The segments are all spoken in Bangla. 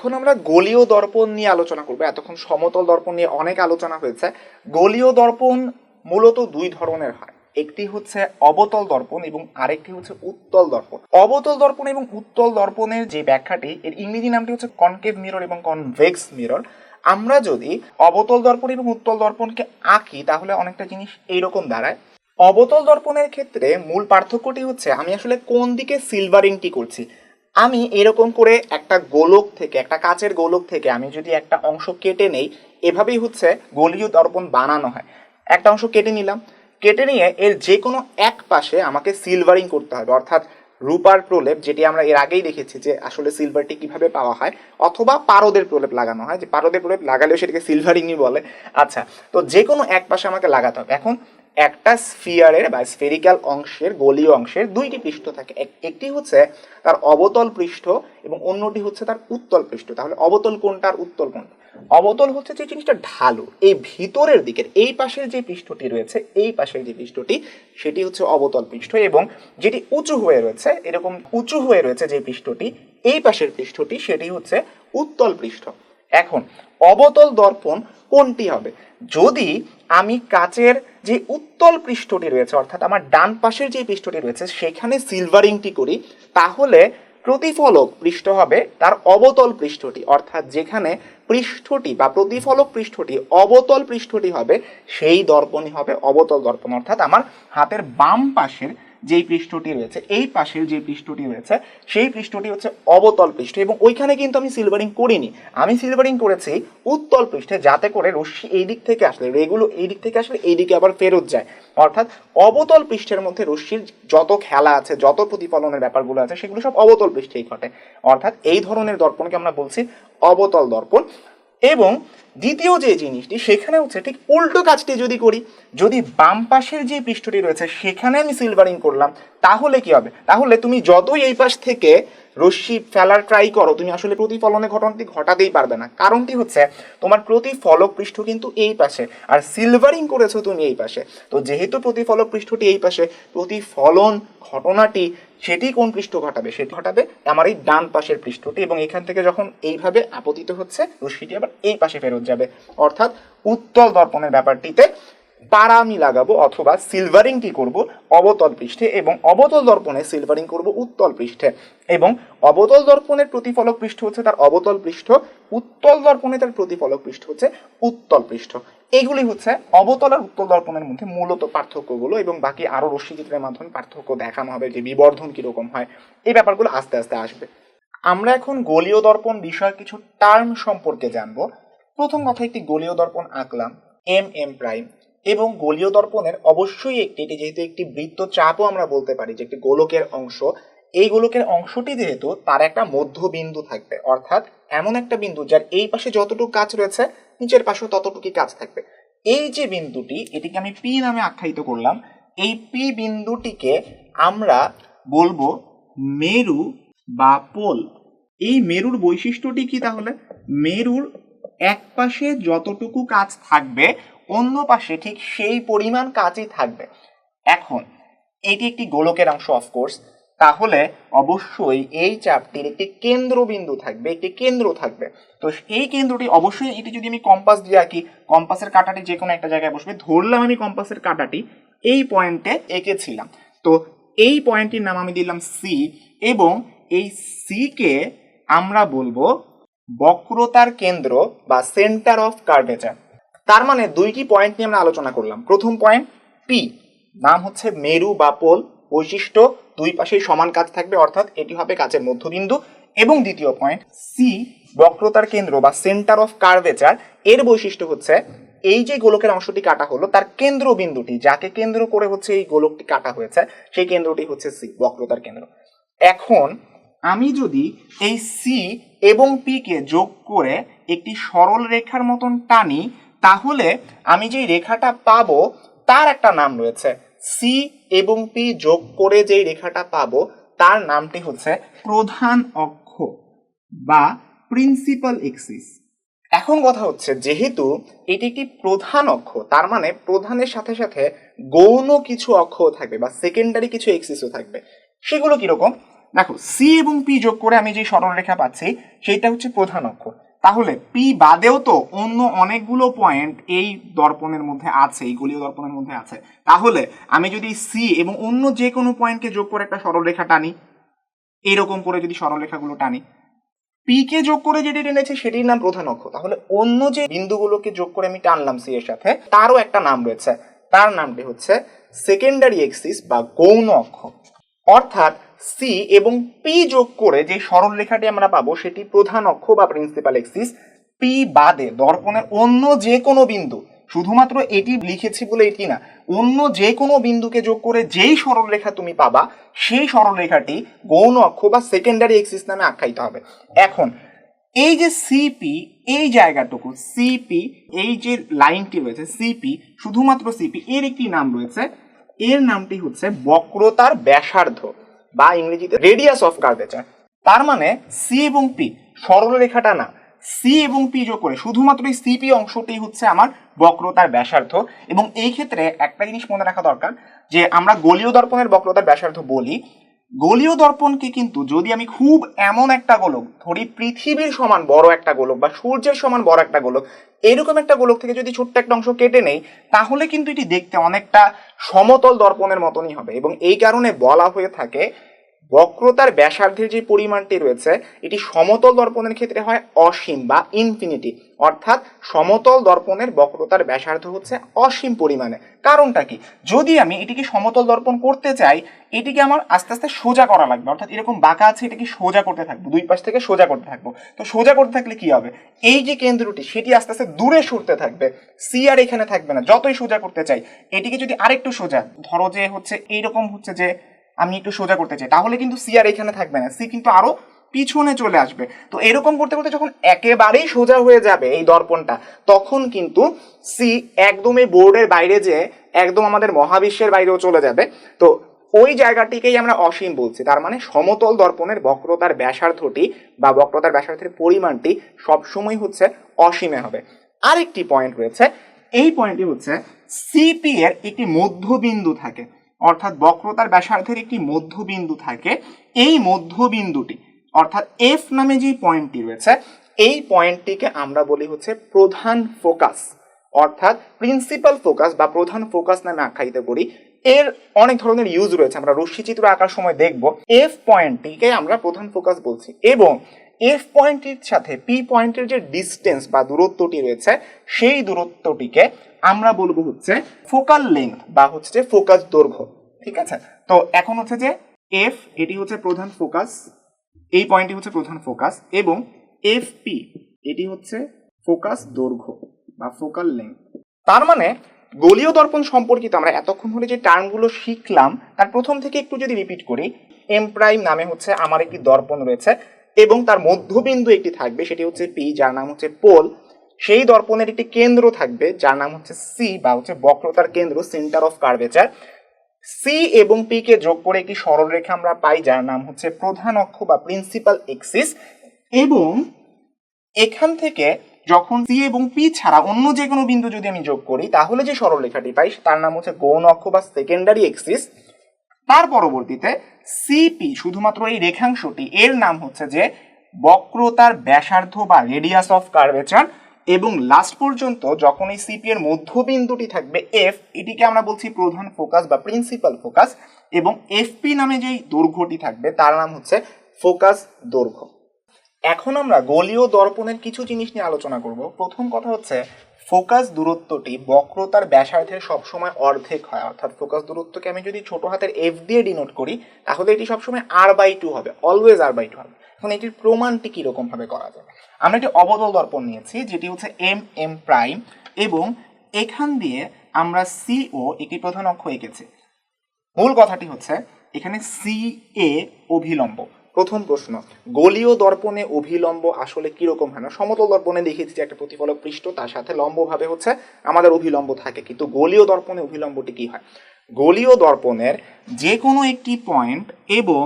এখন আমরা গলীয় দর্পণ নিয়ে আলোচনা করব। এতক্ষণ সমতল দর্পণ নিয়ে অনেক আলোচনা হয়েছে। গলীয় দর্পণ মূলত দুই ধরনের হয়। একটি হচ্ছে অবতল দর্পণ এবং আরেকটি হচ্ছে উত্তল দর্পণ। অবতল দর্পণ এবং উত্তল দর্পণের যে ব্যাখ্যাটি, এর ইংরেজি নামটি হচ্ছে কনকেভ মিরর এবং কনভেক্স মিরর। আমরা যদি অবতল দর্পণ এবং উত্তল দর্পণকে আঁকি, তাহলে অনেকটা জিনিস এইরকম দাঁড়ায়। অবতল দর্পণের ক্ষেত্রে মূল পার্থক্যটি হচ্ছে, আমি আসলে কোন দিকে সিলভারিংটি করছি? আমি এরকম করে একটা গোলক থেকে, একটা কাচের গোলক থেকে আমি যদি একটা অংশ কেটে নেই, এভাবেই হচ্ছে গলীয় দর্পণ বানানো হয়। একটা অংশ কেটে নিলাম। কেটে নিয়ে এর যে কোনো এক পাশে আমাকে সিলভারিং করতে হবে। অর্থাৎ রূপার প্রলেপ, যেটি আমরা এর আগেই দেখেছি যে আসলে সিলভারটি কীভাবে পাওয়া হয়, অথবা পারদের প্রলেপ লাগানো হয়। যে পারদের প্রলেপ লাগালেও সেটাকে সিলভারিংই বলে। আচ্ছা তো যে কোনো এক পাশে আমাকে লাগাতে হবে। এখন একটা স্ফিয়ারের বা স্ফেরিক্যাল অংশের গলীয় অংশের দুইটি পৃষ্ঠ থাকে। এক- একটি হচ্ছে তার অবতল পৃষ্ঠ এবং অন্যটি হচ্ছে তার উত্তল পৃষ্ঠ। তাহলে অবতল কোনটা আর উত্তল কোনটা? অবতল হচ্ছে যে জিনিসটা ঢালু। এই ভিতরের দিকের, এই পাশের যে পৃষ্ঠটি রয়েছে, এই পাশের যে পৃষ্ঠটি, সেটি হচ্ছে অবতল পৃষ্ঠ এবং যেটি উঁচু হয়ে রয়েছে, এরকম উঁচু হয়ে রয়েছে যে পৃষ্ঠটি, এই পাশের পৃষ্ঠটি, সেটি হচ্ছে উত্তল পৃষ্ঠ। এখন, অবতল দর্পণ কোনটি হবে? যদি আমি কাচের যে উত্তল পৃষ্ঠটি রয়েছে, অর্থাৎ আমার ডান পাশের যে পৃষ্ঠটি রয়েছে, সেখানে সিলভারিংটি করি, তাহলে প্রতিফলক পৃষ্ঠ হবে তার অবতল পৃষ্ঠটি, অর্থাৎ যেখানে পৃষ্ঠটি বা প্রতিফলক পৃষ্ঠটি অবতল পৃষ্ঠটি হবে, সেই দর্পণই হবে অবতল দর্পণ, অর্থাৎ আমার হাতের বাম পাশের যেই পৃষ্ঠটি রয়েছে, এই পাশের যে পৃষ্ঠটি রয়েছে, সেই পৃষ্ঠটি হচ্ছে অবতল পৃষ্ঠ এবং ওইখানে কিন্তু আমি সিলভারিং করিনি। আমি সিলভারিং করেছি উত্তল পৃষ্ঠে যাতে করে রশ্মি এই দিক থেকে আসলে, রেগুলো এই দিক থেকে আসলে এই দিকে আবার ফেরত যায়। অর্থাৎ অবতল পৃষ্ঠের মধ্যে রশ্মির যত খেলা আছে, যত প্রতিফলনের ব্যাপারগুলো আছে, সেগুলো সব অবতল পৃষ্ঠেই ঘটে। অর্থাৎ এই ধরনের দর্পণকে আমরা বলছি অবতল দর্পণ এবং দ্বিতীয় যে জিনিসটি, সেখানে হচ্ছে ঠিক উল্টো কাজটি যদি করি, যদি বাম পাশের যে পৃষ্ঠটি রয়েছে, সেখানে আমি সিলভারিং করলাম, তাহলে কি হবে? তাহলে তুমি যতই এই পাশ থেকে রশ্মি ফেলার ট্রাই করো, তুমি আসলে প্রতিফলনের ঘটনাটি ঘটাতেই পারবে না। কারণটি হচ্ছে, তোমার প্রতিফলক পৃষ্ঠ কিন্তু এই পাশে, আর সিলভারিং করেছ তুমি এই পাশে। তো যেহেতু প্রতিফলক পৃষ্ঠটি এই পাশে, প্রতিফলন ঘটনাটি সেটি কোন পৃষ্ঠ ঘটাবে? সেটি ঘটাবে আমার এই ডান পাশের পৃষ্ঠটি, এবং এখান থেকে যখন এইভাবে আপতিত হচ্ছে, রশ্মিটি আবার এই পাশে ফেরত যাবে। অর্থাৎ উত্তল দর্পণের ব্যাপারটিতে পাড়া আমি লাগাবো অথবা সিলভারিংটি করব অবতল পৃষ্ঠে এবং অবতল দর্পণে সিলভারিং করব উত্তল পৃষ্ঠে। এবং অবতল দর্পণের প্রতিফলক পৃষ্ঠ হচ্ছে তার অবতল পৃষ্ঠ, উত্তল দর্পণে তার প্রতিফলক পৃষ্ঠ হচ্ছে উত্তল পৃষ্ঠ। এইগুলি হচ্ছে অবতল আর উত্তল দর্পণের মধ্যে মূলত পার্থক্যগুলো এবং বাকি আরও রশ্মিচিত্রের মাধ্যমে পার্থক্য দেখানো হবে যে বিবর্ধন কীরকম হয়। এই ব্যাপারগুলো আস্তে আস্তে আসবে। আমরা এখন গলীয় দর্পণ বিষয়ে কিছু টার্ম সম্পর্কে জানব। প্রথম কথা একটি গলীয় দর্পণ আঁকলাম এম এম প্রাইম, এবং গোলীয় দর্পণের অবশ্যই একটি, এটি যেহেতু একটি বৃত্ত চাপও আমরা বলতে পারি যে একটি গোলকের অংশ, এই গোলকের অংশটি যেহেতু তার একটা মধ্যবিন্দু থাকবে, অর্থাৎ এমন একটা বিন্দু যার এই পাশে যতটুকু কাজ রয়েছে, নিচের পাশেও ততটুকুই কাজ থাকবে। এই যে বিন্দুটি, এটিকে আমি পি নামে আখ্যায়িত করলাম, এই পি বিন্দুটিকে আমরা বলব মেরু বা পোল। এই মেরুর বৈশিষ্ট্যটি কি তাহলে? মেরুর এক পাশে যতটুকু কাজ থাকবে, অন্য পাশে ঠিক সেই পরিমাণ কাজই থাকবে। এখন, এটি একটি গোলকের অংশ অফকোর্স তাহলে অবশ্যই এই চাপটির একটি কেন্দ্রবিন্দু থাকবে, একটি কেন্দ্র থাকবে। তো এই কেন্দ্রটি অবশ্যই এটি যদি আমি কম্পাস দিয়ে আঁকি কম্পাসের কাঁটাটি যে কোনো একটা জায়গায় বসবে, ধরলাম আমি কম্পাসের কাঁটাটি, এই পয়েন্টে এঁকেছিলাম। তো এই পয়েন্টটির নাম আমি দিলাম সি এবং এই সিকে আমরা বলব বক্রতার কেন্দ্র বা সেন্টার অফ কার্ভেচার তার মানে দুইটি পয়েন্ট নিয়ে আমরা আলোচনা করলাম। প্রথম পয়েন্ট পি নাম হচ্ছে মেরু বা পোল। বৈশিষ্ট্য, দুই পাশেই সমান কাজ থাকবে, অর্থাৎ এটি হবে কাজের মধ্যবিন্দু। এবং দ্বিতীয় পয়েন্ট সি বক্রতার কেন্দ্র বা সেন্টার অফ কার্ভেচার এর বৈশিষ্ট্য হচ্ছে, এই যে গোলকের অংশটি কাটা হলো, তার কেন্দ্রবিন্দুটি, যাকে কেন্দ্র করে হচ্ছে এই গোলকটি কাটা হয়েছে, সেই কেন্দ্রটি হচ্ছে সি বক্রতার কেন্দ্র। এখন আমি যদি এই সি এবং পি কে যোগ করে একটি সরল রেখার মতন টানি, তাহলে আমি যেই রেখাটা পাবো, তার একটা নাম রয়েছে। সি এবং পি যোগ করে যেই রেখাটা পাবো, তার নামটি হচ্ছে প্রধান অক্ষ বা প্রিন্সিপাল এক্সিস এখন কথা হচ্ছে, যেহেতু এটি একটি প্রধান অক্ষ, তার মানে প্রধানের সাথে সাথে গৌণ কিছু অক্ষও থাকবে বা সেকেন্ডারি কিছু এক্সিসও থাকবে। সেগুলো কীরকম? দেখো সি এবং পি যোগ করে আমি যে সরলরেখা পাচ্ছি, সেইটা হচ্ছে প্রধান অক্ষ। তাহলে পি বাদেও তো অন্য অনেকগুলো পয়েন্ট এই দর্পণের মধ্যে আছে, এই গলীয় দর্পণের মধ্যে আছে। তাহলে আমি যদি সি এবং অন্য যে কোনো পয়েন্টকে যোগ করে একটা সরলরেখা টানি এইরকম করে যদি সরলরেখাগুলো টানি পি কে যোগ করে যেটি টেনেছে সেটির নাম প্রধান অক্ষ। তাহলে অন্য যে বিন্দুগুলোকে যোগ করে আমি টানলাম সি এর সাথে, তারও একটা নাম রয়েছে। তার নামটি হচ্ছে সেকেন্ডারি এক্সিস বা গৌণ অক্ষ। অর্থাৎ সি এবং পি যোগ করে যে সরল রেখাটি আমরা পাবো, সেটি প্রধান অক্ষ বা প্রিন্সিপাল এক্সিস পি বাদে দর্পণের অন্য যে কোনো বিন্দু, শুধুমাত্র এটি লিখেছি বলে এটি না, অন্য যে কোনো বিন্দুকে যোগ করে যেই সরলরেখা তুমি পাবা, সেই সরলরেখাটি গৌণ অক্ষ বা সেকেন্ডারি এক্সিস নামে আখ্যায়িত হবে। এখন, এই যে সিপি এই জায়গাটুকু সিপি এই যে লাইনটি রয়েছে সিপি শুধুমাত্র সিপি এর একটি নাম রয়েছে, এর নামটি হচ্ছে বক্রতার ব্যাসার্ধ। বা ইংরেজিতে রেডিয়াস অফ কার্ভেচার তার মানে সি এবং পি সরলরেখাটা না। সি এবং পি যোগ করে শুধুমাত্র এই সিপি অংশটি হচ্ছে আমার বক্রতার ব্যাসার্ধ। এবং এই ক্ষেত্রে একটা জিনিস মনে রাখা দরকার যে আমরা গলীয় দর্পণের বক্রতার ব্যাসার্ধ বলি গলীয় দর্পণকে কিন্তু যদি আমি খুব এমন একটা গোলক, ধরি পৃথিবীর সমান বড় একটা গোলক বা সূর্যের সমান বড় একটা গোলক, এরকম একটা গোলক থেকে যদি ছোট্ট একটা অংশ কেটে নেই, তাহলে কিন্তু এটি দেখতে অনেকটা সমতল দর্পণের মতনই হবে এবং এই কারণে বলা হয়ে থাকে বক্রতার ব্যাসার্ধের যে পরিমাণটি রয়েছে, এটি সমতল দর্পণের ক্ষেত্রে হয় অসীম বা ইনফিনিটি অর্থাৎ সমতল দর্পণের বক্রতার ব্যাসার্ধ হচ্ছে অসীম পরিমাণে। কারণটা কি? যদি আমি এটিকে সমতল দর্পণ করতে চাই, এটিকে আমার আস্তে আস্তে সোজা করা লাগবে। অর্থাৎ এরকম বাঁকা আছে, এটাকে সোজা করতে থাকব, দুই পাশ থেকে সোজা করতে থাকব। তো সোজা করতে থাকলে কি হবে? এই যে কেন্দ্রটি, সেটি আস্তে আস্তে দূরে সরতে থাকবে। সি আর এখানে থাকবে না। যতই সোজা করতে চাই, এটিকে যদি আরেকটু সোজা, ধরো যে হচ্ছে এইরকম হচ্ছে যে আমি একটু সোজা করতে চাই। তাহলে কিন্তু সি আর এখানে থাকবে না। সি কিন্তু আরও পিছনে চলে আসবে। তো এরকম করতে করতে যখন একেবারেই সোজা হয়ে যাবে এই দর্পণটা, তখন কিন্তু সি একদম এই বোর্ডের বাইরে যে একদম আমাদের মহাবিশ্বের বাইরেও চলে যাবে। তো ওই জায়গাটিকেই আমরা অসীম বলছি। তার মানে সমতল দর্পণের বক্রতার ব্যাসার্ধটি বা বক্রতার ব্যাসার্ধের পরিমাণটি সবসময় হচ্ছে অসীমে হবে। আরেকটি পয়েন্ট রয়েছে। এই পয়েন্টটি হচ্ছে সিপি এর একটি মধ্যবিন্দু থাকে। অর্থাৎ বক্রতার ব্যাসার্ধের একটি মধ্যবিন্দু থাকে, এই মধ্যবিন্দুটি, অর্থাৎ এফ নামে যে পয়েন্টটি রয়েছে, এই পয়েন্টটিকে আমরা বলি হচ্ছে প্রধান ফোকাস, অর্থাৎ প্রিন্সিপাল ফোকাস বা প্রধান ফোকাস নামে আখ্যায়িত করি। এর অনেক ধরনের ইউজ রয়েছে, আমরা রশ্মি চিত্র আঁকার সময় দেখব। এফ পয়েন্টটিকে আমরা প্রধান ফোকাস বলছি এবং এফ পয়েন্টটির সাথে পি পয়েন্টের যে ডিস্টেন্স বা দূরত্বটি রয়েছে, সেই দূরত্বটিকে আমরা বলব হচ্ছে ফোকাল লেন্থ বা হচ্ছে ফোকাস দৈর্ঘ্য। ঠিক আছে? তো এখন হচ্ছে যে এফ এটি হচ্ছে প্রধান ফোকাস এই পয়েন্টটি হচ্ছে প্রধান ফোকাস এবং এফ পি এটি হচ্ছে ফোকাস দৈর্ঘ্য বা ফোকাল লেন্থ তার মানে গলীয় দর্পণ সম্পর্কিত আমরা এতক্ষণ ধরে যে টার্মগুলো শিখলাম, তার প্রথম থেকে একটু যদি রিপিট করি এম প্রাইম নামে হচ্ছে আমার একটি দর্পণ রয়েছে এবং তার মধ্যবিন্দু একটি থাকবে, সেটি হচ্ছে পি যার নাম হচ্ছে পোল। সেই দর্পণের একটি কেন্দ্র থাকবে, যার নাম হচ্ছে সি বা হচ্ছে বক্রতার কেন্দ্র সেন্টার অফ কার্ভেচার সি এবং পি কে যোগ করে একটি সরলরেখা আমরা পাই, যার নাম হচ্ছে প্রধান অক্ষ বা প্রিন্সিপাল এক্সিস এবং এখান থেকে যখন সি এবং পি ছাড়া অন্য যে কোনো বিন্দু যদি আমি যোগ করি, তাহলে যে সরলরেখাটি পাই, তার নাম হচ্ছে গৌণ অক্ষ বা সেকেন্ডারি এক্সিস তার পরবর্তীতে সিপি শুধুমাত্র এই রেখাংশটি, এর নাম হচ্ছে যে বক্রতার ব্যাসার্ধ বা রেডিয়াস অফ কার্ভেচার এবং লাস্ট পর্যন্ত যখন এই সিপি এর মধ্যবিন্দুটি থাকবে এফ এটিকে আমরা বলছি প্রধান ফোকাস বা প্রিন্সিপাল ফোকাস এবং এফপি নামে যেই দৈর্ঘ্যটি থাকবে, তার নাম হচ্ছে ফোকাস দৈর্ঘ্য। এখন আমরা গোলীয় দর্পণের কিছু জিনিস নিয়ে আলোচনা করব। প্রথম কথা হচ্ছে ফোকাস দূরত্বটি বক্রতার ব্যাসার্ধের সবসময় অর্ধেক হয়, অর্থাৎ ফোকাস দূরত্বকে আমি যদি ছোট হাতের এফ দিয়ে ডিনোট করি, তাহলে এটি সবসময় আর বাই টু হবে অলওয়েজ আর বাই টু হবে। এখন এটির প্রমাণটি কীরকমভাবে করা যায়? আমরা একটি অবতল দর্পণ নিয়েছি, যেটি হচ্ছে এম এম প্রাইম এবং এখান দিয়ে আমরা সিও একটি প্রধান অক্ষ এঁকেছি। মূল কথাটি হচ্ছে, এখানে সি এ অভিলম্ব। প্রথম প্রশ্ন, গলীয় দর্পণে অভিলম্ব আসলে কীরকম হয় না? সমতল দর্পণে দেখেছি যে একটা প্রতিফলক পৃষ্ঠ, তার সাথে লম্বভাবে হচ্ছে আমাদের অভিলম্ব থাকে, কিন্তু গলীয় দর্পণে অভিলম্বটি কি হয়? গলীয় দর্পণের যে কোনো একটি পয়েন্ট এবং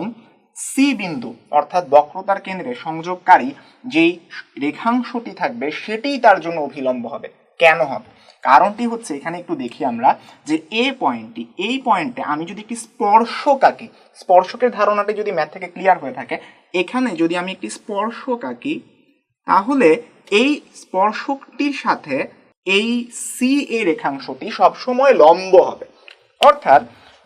সি বিন্দু, অর্থাৎ বক্রতার কেন্দ্রে সংযোগকারী যেই রেখাংশটি থাকবে, সেটিই তার জন্য অভিলম্ব হবে। কেন হবে? কারণটি হচ্ছে, এখানে একটু দেখি আমরা, যে এ পয়েন্টটি, এই পয়েন্টে আমি যদি একটি স্পর্শক আঁকি, স্পর্শকের ধারণাটি যদি ম্যাথ থেকে ক্লিয়ার হয়ে থাকে, এখানে যদি আমি একটি স্পর্শক আঁকি, তাহলে এই স্পর্শকটির সাথে এই সি এ রেখাংশটি সবসময় লম্ব হবে। অর্থাৎ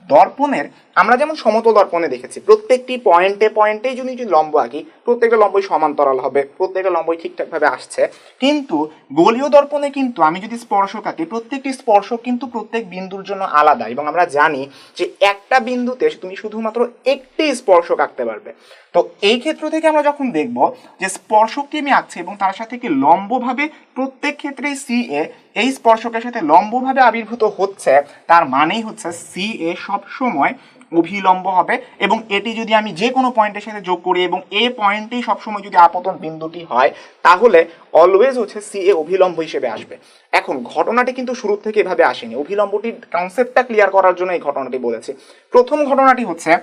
দর্পণের আমরা যেমন সমতল দর্পণে দেখেছি, প্রত্যেকটি পয়েন্টে পয়েন্টেই যদি যদি লম্ব আঁকি, প্রত্যেকটা লম্বই সমান্তরাল হবে, প্রত্যেকটা লম্বই ঠিকঠাকভাবে আসছে। কিন্তু গোলীয় দর্পণে কিন্তু আমি যদি স্পর্শক আঁকি, প্রত্যেকটি স্পর্শক কিন্তু প্রত্যেক বিন্দুর জন্য আলাদা এবং আমরা জানি যে একটা বিন্দুতে তুমি শুধুমাত্র একটি স্পর্শক আঁকতে পারবে। তো এই ক্ষেত্র থেকে আমরা যখন দেখব যে স্পর্শকটি আমি আঁকছি এবং তার সাথে কি লম্বভাবে প্রত্যেক ক্ষেত্রেই সি এ এই স্পর্শকের সাথে লম্বভাবে আবির্ভূত হচ্ছে, তার মানেই হচ্ছে সি এ সবসময় অভিলম্ব হবে এবং এটি যদি আমি যে কোনো পয়েন্টের সাথে যোগ করি এবং এ পয়েন্টেই সবসময় যদি আপতন বিন্দুটি হয়, তাহলে অলওয়েজ হচ্ছে সি এ অভিলম্ব হিসেবে আসবে। এখন, ঘটনাটি কিন্তু শুরু থেকে এভাবে আসেনি। অভিলম্বটির কনসেপ্টটা ক্লিয়ার করার জন্য এই ঘটনাটি বলেছি। প্রথম ঘটনাটি হচ্ছে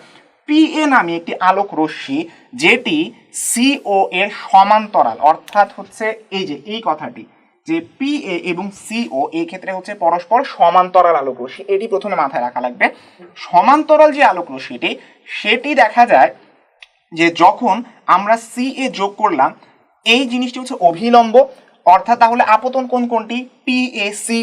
পিএ নামে একটি আলোক রশ্মি, যেটি সিও এর সমান্তরাল, অর্থাৎ হচ্ছে এই যে, এই কথাটি। যে পিএ এবং সিও এই ক্ষেত্রে হচ্ছে পরস্পর সমান্তরাল আলোক রশ্মি এটি প্রথমে মাথায় রাখা লাগবে। সমান্তরাল যে আলোক রশ্মিটি সেটি দেখা যায় যে যখন আমরা সি এ যোগ করলাম, এই জিনিসটি হচ্ছে অভিলম্ব। অর্থাৎ তাহলে আপতন কোন কোনটি পি এ সি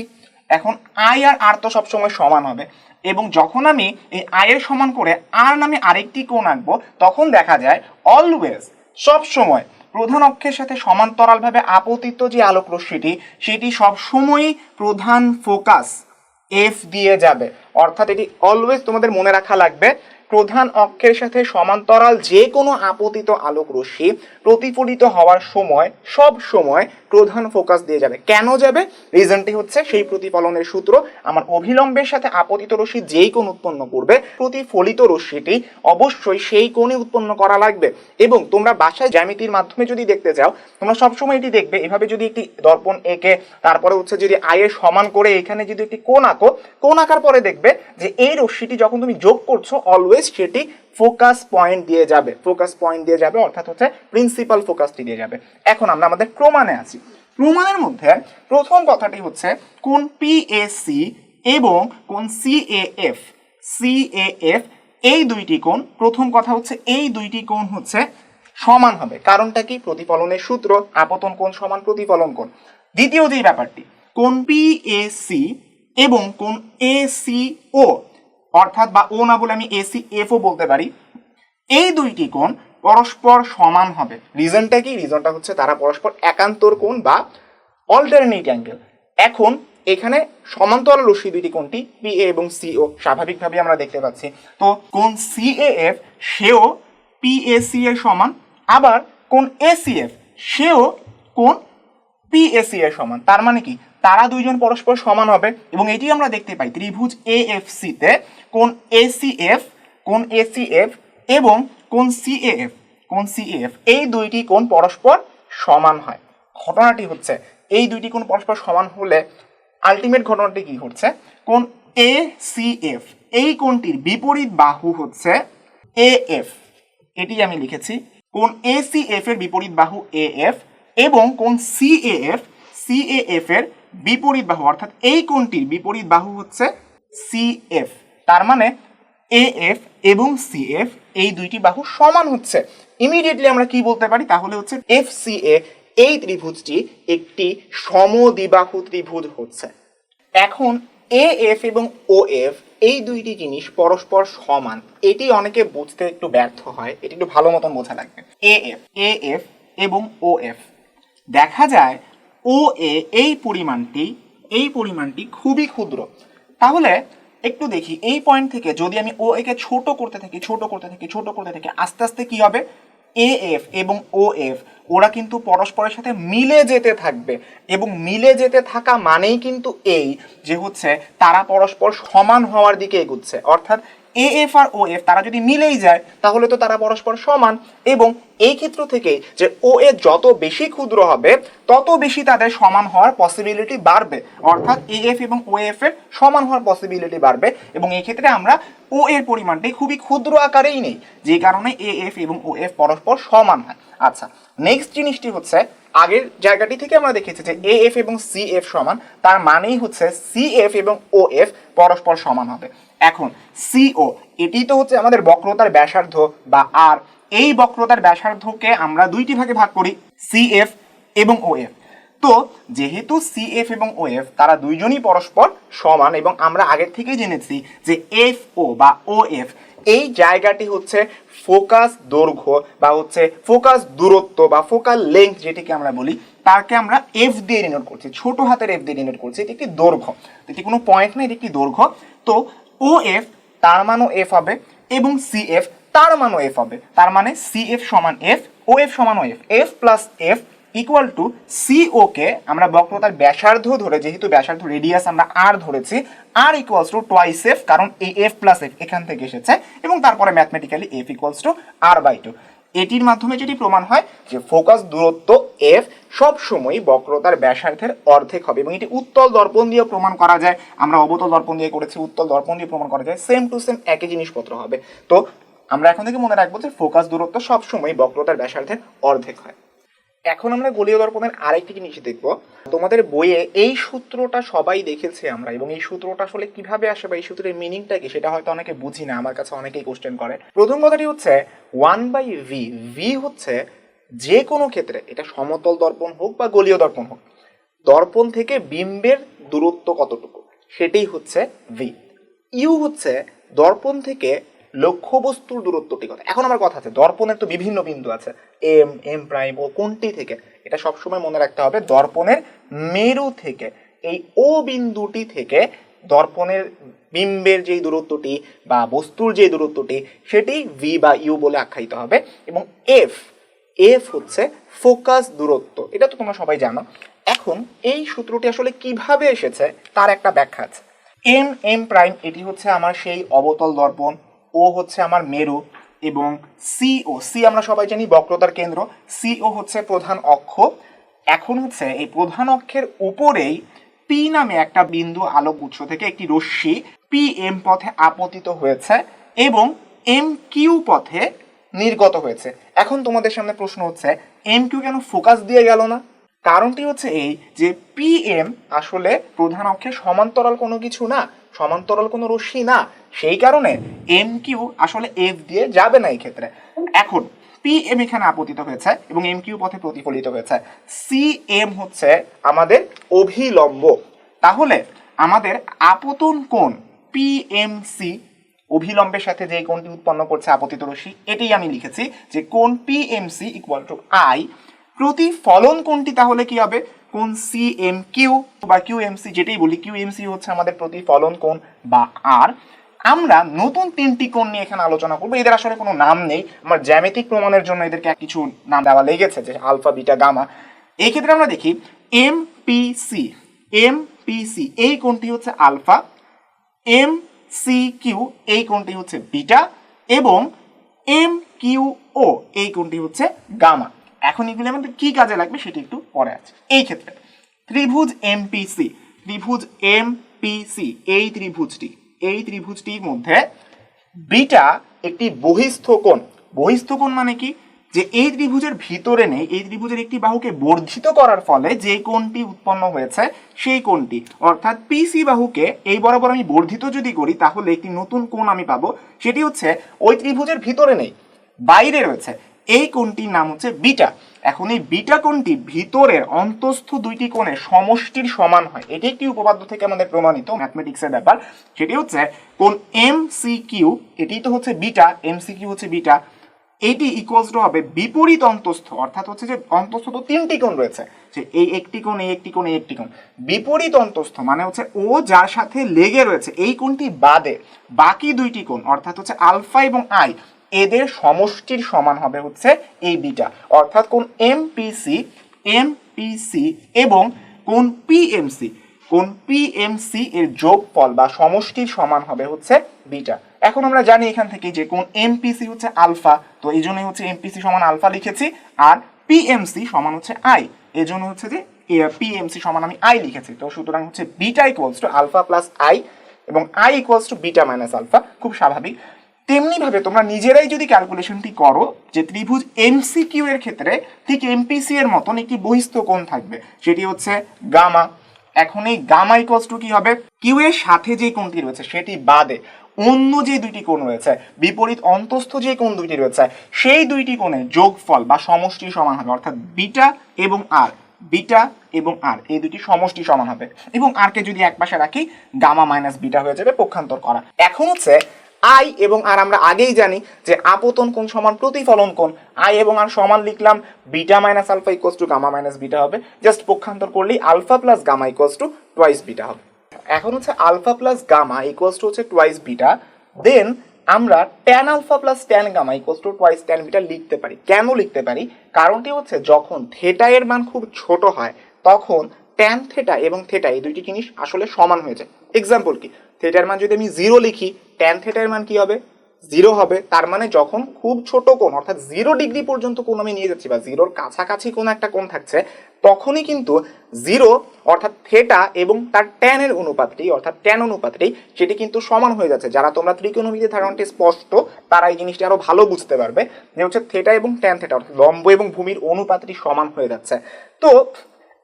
এখন আই আর আর তো সবসময় সমান হবে। এবং যখন আমি এই আয়ের সমান করে আর নামে আরেকটি কোণ আঁকবো, তখন দেখা যায় অলওয়েজ সব সময় প্রধান অক্ষের সাথে সমান্তরালভাবে আপতিত যে আলোক রশ্মিটি, সেটি সবসময়ই প্রধান ফোকাস এফ দিয়ে যাবে। অর্থাৎ এটি অলওয়েজ তোমাদের মনে রাখা লাগবে, প্রধান অক্ষের সাথে সমান্তরাল যে কোনো আপতিত আলোক রশ্মি প্রতিফলিত হওয়ার সময় সব সময় প্রধান ফোকাস দিয়ে যাবে। কেন যাবে? রিজনটি হচ্ছে সেই প্রতিফলনের সূত্র। আমার অভিলম্বের সাথে আপতিত রশ্মি যেই কোণ উৎপন্ন করবে, প্রতিফলিত রশ্মিটি অবশ্যই সেই কোণে উৎপন্ন করা লাগবে। এবং তোমরা বাসায় জ্যামিতির মাধ্যমে যদি দেখতে চাও, তোমরা সবসময় এটি দেখবে। এভাবে যদি একটি দর্পণ এঁকে, তারপরে হচ্ছে যদি আয়ের সমান করে এখানে যদি একটি কোণ আঁকো, কোণ আঁকার পরে দেখবে যে এই রশ্মিটি যখন তুমি যোগ করছ অলওয়েজ সেটি ফোকাস পয়েন্ট দিয়ে যাবে। ফোকাস পয়েন্ট দিয়ে যাবে অর্থাৎ হচ্ছে প্রিন্সিপাল ফোকাসটি দিয়ে যাবে। এখন আমরা আমাদের প্রমাণে আছি। প্রমাণের মধ্যে প্রথম কথাটি হচ্ছে কোন পিএসি এবং কোন সিএএফ সিএএফ এই দুইটি কোণ, প্রথম কথা হচ্ছে এই দুইটি কোণ হচ্ছে সমান হবে। কারণটা কি? প্রতিফলনের সূত্র, আপতন কোণ সমান প্রতিফলন কোণ। দ্বিতীয় যে ব্যাপারটি, কোন পিএসি এবং কোন এসিও অর্থাৎ বা ও না বলে আমি এসি এফও বলতে পারি, এই দুইটি কোণ পরস্পর সমান হবে। রিজনটা কি? রিজনটা হচ্ছে তারা পরস্পর একান্তর কোণ বা অল্টারনেট অ্যাঙ্গেল এখন এখানে সমান্তরাল রশ্মি দুইটি কোণটি পিএ এবং সিও স্বাভাবিকভাবে আমরা দেখতে পাচ্ছি। তো কোন সিএএফ সেও পিএসি এর সমান, আবার কোন এসিএফ সেও কোন পিএসি এর সমান। তার মানে কি? তারা দুইজন পরস্পর সমান হবে এবং এটি আমরা দেখতে পাই ত্রিভুজ এএফসি তে কোন এ সি এসিএফ কোন এ সি এসিএফ এবং কোন সি এফ কোন সি এফ এই দুইটি কোণ পরস্পর সমান হয়। ঘটনাটি হচ্ছে এই দুইটি কোণ পরস্পর সমান হলে আলটিমেট ঘটনাটি কি হচ্ছে কোন এ সি এফ এই কোণটির বিপরীত বাহু হচ্ছে এ এফ এটি আমি লিখেছি। কোন এসিএফ এর বিপরীত বাহু এ এফ এবং কোন সিএএফ সিএএফ এর বিপরীত বাহু, অর্থাৎ এই কোণটির বিপরীত বাহু হচ্ছে সিএফ তার মানে এএফ এবং সিএফ এই দুইটি বাহু সমান হচ্ছে। ইমিডিয়েটলি আমরা কি বলতে পারি? তাহলে হচ্ছে এফ সি এ এই ত্রিভুজটি একটি সমদ্বিবাহু ত্রিভুজ হচ্ছে। এখন এ এফ এবং ও এফ এই দুইটি জিনিস পরস্পর সমান। এটি অনেকে বুঝতে একটু ব্যর্থ হয়, এটি একটু ভালো মতন বোঝা লাগবে। এ এফ এ এফ এবং ও এফ দেখা যায় ও এ, এই পরিমাণটি এই পরিমাণটি খুবই ক্ষুদ্র। তাহলে একটু দেখি, এই পয়েন্ট থেকে যদি আমি ও একে ছোট করতে থাকি, ছোট করতে থাকি, ছোট করতে থাকি, আস্তে আস্তে কি হবে? এ, এফ এবং ও, এফ, ওরা কিন্তু পরস্পরের সাথে মিলে যেতে থাকবে। এবং মিলে যেতে থাকা মানেই কিন্তু এই যে হচ্ছে তারা পরস্পর সমান হওয়ার দিকে এগুচ্ছে। অর্থাৎ A F R O F তারা যদি মিলেই যায়, তাহলে তো তারা পরস্পর সমান। এবং এই ক্ষেত্র থেকে যে ও এ যত বেশি ক্ষুদ্র হবে, তত বেশি তাদের সমান হওয়ার পসিবিলিটি বাড়বে। অর্থাৎ এ এফ এবং ও এফ এর সমান হওয়ার পসিবিলিটি বাড়বে। এবং এই ক্ষেত্রে আমরা ও এর পরিমাণটি খুবই ক্ষুদ্র আকারেই নেই, যে কারণে এ এফ এবং ও এফ পরস্পর সমান হয়। আচ্ছা নেক্সট জিনিসটি হচ্ছে, আগের জায়গাটি থেকে আমরা দেখেছি যে এ এফ এবং সি এফ সমান, তার মানেই হচ্ছে সি এফ এবং ও এফ পরস্পর সমান হবে। এখন সিও এটি তো হচ্ছে আমাদের বক্রতার ব্যাসার্ধ বা আর এই বক্রতার ব্যাসার্ধকে আমরা দুইটি ভাগে ভাগ করি সি এফ এবং ও এফ তো, যেহেতু সি এফ এবং ও এফ তারা দুইজনই পরস্পর সমান এবং আমরা আগের থেকেই জেনেছি যে এফ ও বা ও এফ এই জায়গাটি হচ্ছে ফোকাস দৈর্ঘ্য বা হচ্ছে ফোকাস দূরত্ব বা ফোকাল লেন্থ যেটিকে আমরা বলি, তাকে আমরা এফ দিয়ে ডিনোট করছি। ছোট হাতের এফ দিয়ে ডিনোট করছি। এটি একটি দৈর্ঘ্য। এটি কোনো পয়েন্ট না, এটি একটি দৈর্ঘ্য। তো ও এফ তার মানও এফ হবে এবং সি এফ তার মানও এফ হবে। তার মানে সি এফ সমান এফ ও এফ সমান O F F plus F equal to CO কে আমরা বক্রতার ব্যাসার্ধ ধরে, যেহেতু ব্যাসার্ধ রেডিয়াস আমরা আর ধরেছি R equals to twice F কারণ এই এফ প্লাস এফ এখান থেকে এসেছে, এবং তারপরে mathematically F equals to R by two এটির মাধ্যমে যেটি প্রমাণ হয়, যে ফোকাস দূরত্ব এফ সব সময় বক্রতার ব্যাসার্ধের অর্ধেক হবে, এবং এটি উত্তল দর্পণ দিয়ে প্রমাণ করা যায়। আমরা অবতল দর্পণ দিয়ে করেছি, উত্তল দর্পণ দিয়ে প্রমাণ করা যায় সেম টু সেম একই জিনিসপত্র হবে। তো, আমরা এখন থেকে মনে রাখব যে ফোকাস দূরত্ব সব সময় বক্রতার ব্যাসার্ধের অর্ধেক হয়। এখন আমরা গলীয় দর্পণের আরেকটি জিনিস দেখব। তোমাদের বইয়ে এই সূত্রটা সবাই দেখেছে আমরা, এবং এই সূত্রটা আসলে কীভাবে আসে বা এই সূত্রের মিনিংটা কি সেটা হয়তো অনেকে বুঝি না, আমার কাছে অনেকেই কোশ্চেন করে। প্রথম কথাটি হচ্ছে ওয়ান বাই ভি ভি হচ্ছে যে কোনো ক্ষেত্রে, এটা সমতল দর্পণ হোক বা গলীয় দর্পণ হোক, দর্পণ থেকে বিম্বের দূরত্ব কতটুকু? সেটাই হচ্ছে ভি ইউ হচ্ছে দর্পণ থেকে লক্ষ্যবস্তুর দূরত্বটি কত? এখন আমার কথা আছে, দর্পণের তো বিভিন্ন বিন্দু আছে এম এম প্রাইম ও কোনটি থেকে? এটা সবসময় মনে রাখতে হবে, দর্পণের মেরু থেকে, এই ও বিন্দুটি থেকে দর্পণের বিম্বের যেই দূরত্বটি বা বস্তুর যে দূরত্বটি, সেটি ভি বা ইউ বলে আখ্যায়িত হবে, এবং এফ এফ হচ্ছে ফোকাস দূরত্ব, এটা তো তোমরা সবাই জানো। এখন এই সূত্রটি আসলে কীভাবে এসেছে, তার একটা ব্যাখ্যা আছে। এম এম প্রাইম এটি হচ্ছে আমার সেই অবতল দর্পণ ও হচ্ছে আমার মেরু এবং সিও সি আমরা সবাই জানি বক্রতার কেন্দ্র। সিও হচ্ছে প্রধান অক্ষ। এখন হচ্ছে এই প্রধান অক্ষের উপরেই পি নামে একটা বিন্দু আলোক উৎস থেকে একটি রশ্মি পি এম পথে আপতিত হয়েছে এবং এম কিউ পথে নির্গত হয়েছে। এখন তোমাদের সামনে প্রশ্ন হচ্ছে এম কিউ কেন ফোকাস দিয়ে গেল না? কারণটি হচ্ছে এই যে পি এম আসলে প্রধান অক্ষের সমান্তরাল কোনো কিছু না সমান্তরাল কোনো রশ্মি না। সেই কারণে এম কিউ আসলে এফ দিয়ে যাবে না এই ক্ষেত্রে। এখন পি এম এখানে আপতিত হয়েছে এবং এম কিউ পথে প্রতিফলিত হয়েছে। সি এম হচ্ছে আমাদের অভিলম্ব। তাহলে আমাদের আপতন কোণ পি এম সি অভিলম্বের সাথে যে কোণটি উৎপন্ন করছে আপতিত রশ্মি, এটাই আমি লিখেছি যে কোণ P M C equal to I প্রতিফলন কোণটি তাহলে কি হবে? কোণ সি এম কিউ বা কিউ এম সি যেটাই বলি কিউ এম সি হচ্ছে আমাদের প্রতিফলন কোণ বা আর আমরা নতুন তিনটি কোণ নিয়ে এখানে আলোচনা করব। এদের আসলে কোনো নাম নেই। আমার জ্যামিতিক প্রমাণের জন্য এদেরকে কিছু নাম দেওয়া লেগেছে, যে আলফা, বিটা, গামা। এই ক্ষেত্রে আমরা দেখি M P C M P C এই কোণটি হচ্ছে আলফা। এম সি কিউ এই কোণটি হচ্ছে বিটা। এবং এম কিউ ও এই কোণটি হচ্ছে গামা। এখন এগুলি আমাদের কি কাজে লাগবে সেটি একটু পরে আছে। এই ক্ষেত্রে ত্রিভুজ এমপিসি ত্রিভুজ এমপিসি এই ত্রিভুজটি, এই ত্রিভুজটির মধ্যে বিটা একটি বহিস্থ কোণ। বহিস্থ কোণ মানে কি? যে এই ত্রিভুজের ভিতরে নেই, এই ত্রিভুজের একটি বাহুকে বর্ধিত করার ফলে যে কোণটি উৎপন্ন হয়েছে, সেই কোণটি, অর্থাৎ পিসি বাহুকে এই বরাবর আমি বর্ধিত যদি করি, তাহলে একটি নতুন কোণ আমি পাবো। সেটি হচ্ছে ওই ত্রিভুজের ভিতরে নেই, বাইরে রয়েছে। এই কোণটির নাম হচ্ছে বিটা। এখন এই বিটা কোণটি ভিতরের অন্তস্থ দুইটি কোণের সমষ্টির সমান হয়। এটি একটি উপপাদ্য থেকে আমাদের প্রমাণিত ম্যাথমেটিক্সের ব্যাপার। সেটি হচ্ছে কোন এম সি কিউ এটি তো হচ্ছে বিটা এম সি কিউ হচ্ছে বিটা। এটি ইকুয়ালস টু হবে বিপরীত অন্তস্থ, অর্থাৎ হচ্ছে যে অন্তস্থ তো তিনটি কোণ রয়েছে। যে এই একটি কোণ, এই একটি কোণ, এই একটি কোণ। বিপরীত অন্তস্থ মানে হচ্ছে ও যার সাথে লেগে রয়েছে, এই কোণটি বাদে বাকি দুইটি কোণ, অর্থাৎ হচ্ছে আলফা এবং আই এদের সমষ্টির সমান হবে হচ্ছে এই বিটা অর্থাৎ কোন এমপিসি এমপিসি এবং কোন পিএমসি কোন পিএমসি এর যোগফল বা সমষ্টির সমান হবে হচ্ছে বিটা এখন আমরা জানি এখান থেকে যে কোন এমপিসি হচ্ছে আলফা, তো এই জন্যই হচ্ছে এমপিসি সমান আলফা লিখেছি, আর পিএমসি সমান হচ্ছে আই এই জন্য হচ্ছে যে পিএমসি সমান আমি আই লিখেছি। তো সুতরাং হচ্ছে beta equals to alpha plus I এবং I equals to beta minus alpha. খুব স্বাভাবিক। তেমনি ভাবে তোমরা নিজেরাই যদি ক্যালকুলেশনটি করো, যে ত্রিভুজ এমসিকিউ এর ক্ষেত্রে ঠিক এমপিসি এর মতন একটি বহিস্থ কোণ থাকবে। সেটি হচ্ছে গামা। এখন এই গামা ইকুয়ালস টু কি হবে? কিউ এর সাথে যে কোণটি রয়েছে, সেটি বাদে অন্য যে দুইটি কোণ রয়েছে, বিপরীত অন্তস্থ যে কোণ দুইটি রয়েছে, সেই দুইটি কোণের যোগফল বা সমষ্টি সমান হবে, অর্থাৎ বিটা এবং আর। বিটা এবং আর, এই দুটি সমষ্টি সমান হবে। এবং আর কে যদি এক পাশে রাখি, গামা মাইনাস বিটা হয়ে যাবে পক্ষান্তর করা। এখন হচ্ছে আই এবং আর আমরা আগেই জানি যে আপতন কোণ সমান প্রতিফলন কোণ। আই এবং আর সমান লিখলাম beta minus alpha equals to gamma minus beta হবে। জাস্ট পক্ষান্তর করলেই alpha plus gamma equals to twice beta হবে। এখন হচ্ছে alpha plus gamma equals to হচ্ছে টোয়াইস বিটা। দেন আমরা tan alpha plus tan gamma equals to twice tan beta লিখতে পারি। কেন লিখতে পারি? কারণটি হচ্ছে যখন থেটা এর মান খুব ছোট হয়, তখন ট্যান থেটা এবং থেটা এই দুইটি জিনিস আসলে সমান হয়ে যায়। এক্সাম্পল কি? থেটার মান যদি আমি জিরো লিখি ট্যান থেটার মান কি হবে? জিরো হবে। তার মানে যখন খুব ছোট কোণ, অর্থাৎ জিরো ডিগ্রি পর্যন্ত কোণ আমি নিয়ে যাচ্ছি বা জিরোর কাছাকাছি কোন একটা কোণ থাকছে, তখনই কিন্তু জিরো অর্থাৎ থেটা এবং তার ট্যানের অনুপাতটি, অর্থাৎ ট্যান অনুপাতটি, সেটি কিন্তু সমান হয়ে যাচ্ছে। যারা তোমরা ত্রিকোণমিতি ধারণাটি স্পষ্ট, তারা এই জিনিসটি আরও ভালো বুঝতে পারবে যে হচ্ছে থেটা এবং ট্যান থেটা অর্থাৎ লম্ব এবং ভূমির অনুপাতটি সমান হয়ে যাচ্ছে। তো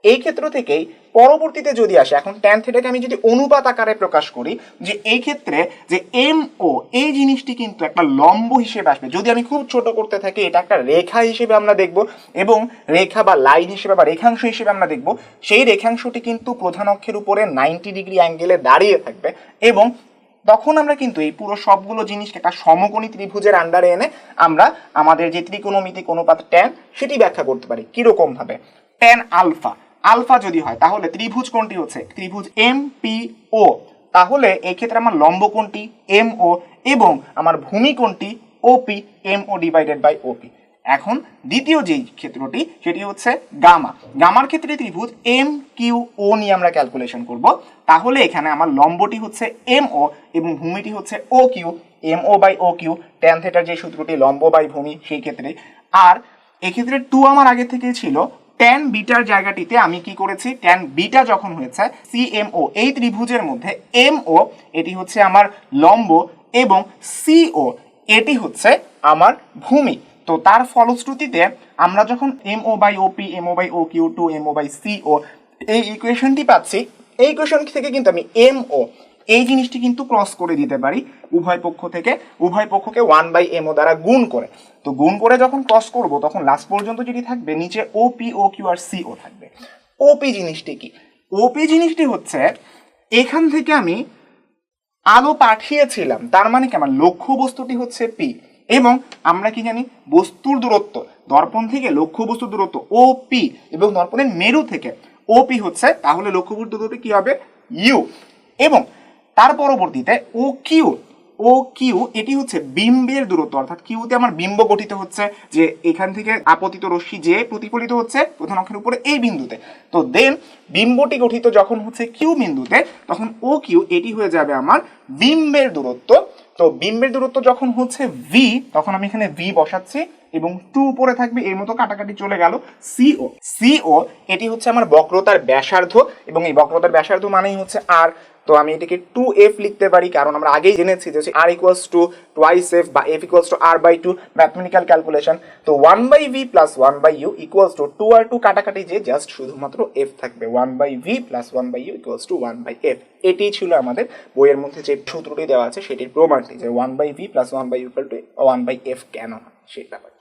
এই ক্ষেত্র থেকেই পরবর্তীতে যদি আসে, এখন ট্যান থেটাকে আমি যদি অনুপাত আকারে প্রকাশ করি, যে এই ক্ষেত্রে যে এম ও এই জিনিসটি কিন্তু একটা লম্ব হিসেবে আসবে। যদি আমি খুব ছোট করতে থাকি, এটা একটা রেখা হিসেবে আমরা দেখব এবং রেখা বা লাইন হিসেবে বা রেখাংশ হিসেবে আমরা দেখব। সেই রেখাংশটি কিন্তু প্রধান অক্ষের উপরে নাইনটি ডিগ্রি অ্যাঙ্গেলে দাঁড়িয়ে থাকবে এবং তখন আমরা কিন্তু এই পুরো সবগুলো জিনিসকে একটা সমকোণী ত্রিভুজের আন্ডারে এনে আমরা আমাদের যে ত্রিকোণমিতিক অনুপাত ট্যান সেটি ব্যাখ্যা করতে পারি। কীরকম ভাবে ট্যান আলফা আলফা যদি হয়, তাহলে ত্রিভুজ কোনটি হচ্ছে? ত্রিভুজ এম পি ও তাহলে এই ক্ষেত্রে আমার লম্ব কোনটি? এম ও এবং আমার ভূমি কোনটি? OP M O divided by OP এখন দ্বিতীয় যেই ক্ষেত্রটি, সেটি হচ্ছে গামা। গামার ক্ষেত্রে ত্রিভুজ এম কিউ ও নিয়ে আমরা ক্যালকুলেশন করব। তাহলে এখানে আমার লম্বটি হচ্ছে এম ও এবং ভূমিটি হচ্ছে O Q M O by O Q tan থেটার যে সূত্রটি, লম্ব বাই ভূমি, সেই ক্ষেত্রে। আর এক্ষেত্রে টু আমার আগে থেকে ছিল ট্যান বিটার জায়গাটিতে আমি কি করেছি? ট্যান বিটা যখন হয়েছে সিএমও এই ত্রিভুজের মধ্যে এমও এটি হচ্ছে আমার লম্ব এবং সিও এটি হচ্ছে আমার ভূমি। তো তার ফলশ্রুতিতে আমরা যখন M O by OP M O by O Q to M O by CO এই ইকুয়েশনটি পাচ্ছি। এই ইকুয়েশন থেকে কিন্তু আমি এম ও এই জিনিসটি কিন্তু ক্রস করে দিতে পারি উভয় পক্ষ থেকে, উভয় পক্ষকে ওয়ান বাই এমও দ্বারা গুণ করে। তো গুণ করে যখন ক্রস করব, তখন লাস্ট পর্যন্ত যেটি থাকবে, নিচে ও পি ও কিউ আর সি ও থাকবে। ওপি জিনিসটি কি? ওপি জিনিসটি হচ্ছে, এখান থেকে আমি আলো পাঠিয়েছিলাম, তার মানে কি? আমার লক্ষ্য বস্তুটি হচ্ছে পি এবং আমরা কি জানি? বস্তুর দূরত্ব, দর্পণ থেকে লক্ষ্য বস্তুর দূরত্ব ও পি এবং দর্পণের মেরু থেকে ও পি হচ্ছে, তাহলে লক্ষ্য বস্তুর দূরত্ব কি হবে? ইউ এবং তার পরবর্তীতে ও কিউ ও কিউ, এটি হচ্ছে বিম্বের দূরত্ব, অর্থাৎ কিউতে আমার বিম্ব গঠিত হচ্ছে যে এখান থেকে আপতিত রশ্মি যে প্রতিফলিত হচ্ছে প্রধান অক্ষের উপরে এই বিন্দুতে। তো দেন বিম্বটি গঠিত যখন হচ্ছে কিউ বিন্দুতে, তখন ও কিউ, এটি হয়ে যাবে আমার বিম্বের দূরত্ব। তো বিম্বের দূরত্ব যখন হচ্ছে ভি তখন আমি এখানে ভি বসাচ্ছি। এবং টু উপরে থাকবে এর মতো কাটাকাটি চলে গেল সিও সিও এটি হচ্ছে আমার বক্রতার ব্যাসার্ধ এবং এই বক্রতার ব্যাসার্ধ মানেই হচ্ছে আর তো আমি এটাকে টু এফ লিখতে পারি, কারণ আমরা আগেই জেনেছি যে R equals to twice f বা f equals to R by two mathematical calculation তো one by v plus one by u equals to two R two কাটাকাটি যে জাস্ট শুধুমাত্র এফ থাকবে। One by v plus one by u equals to one by f এটিই ছিল আমাদের বইয়ের মধ্যে যে সূত্রটি দেওয়া আছে, সেটির প্রমাণটি যে one by v plus one by u equal to one by f কেন? সেই ব্যাপার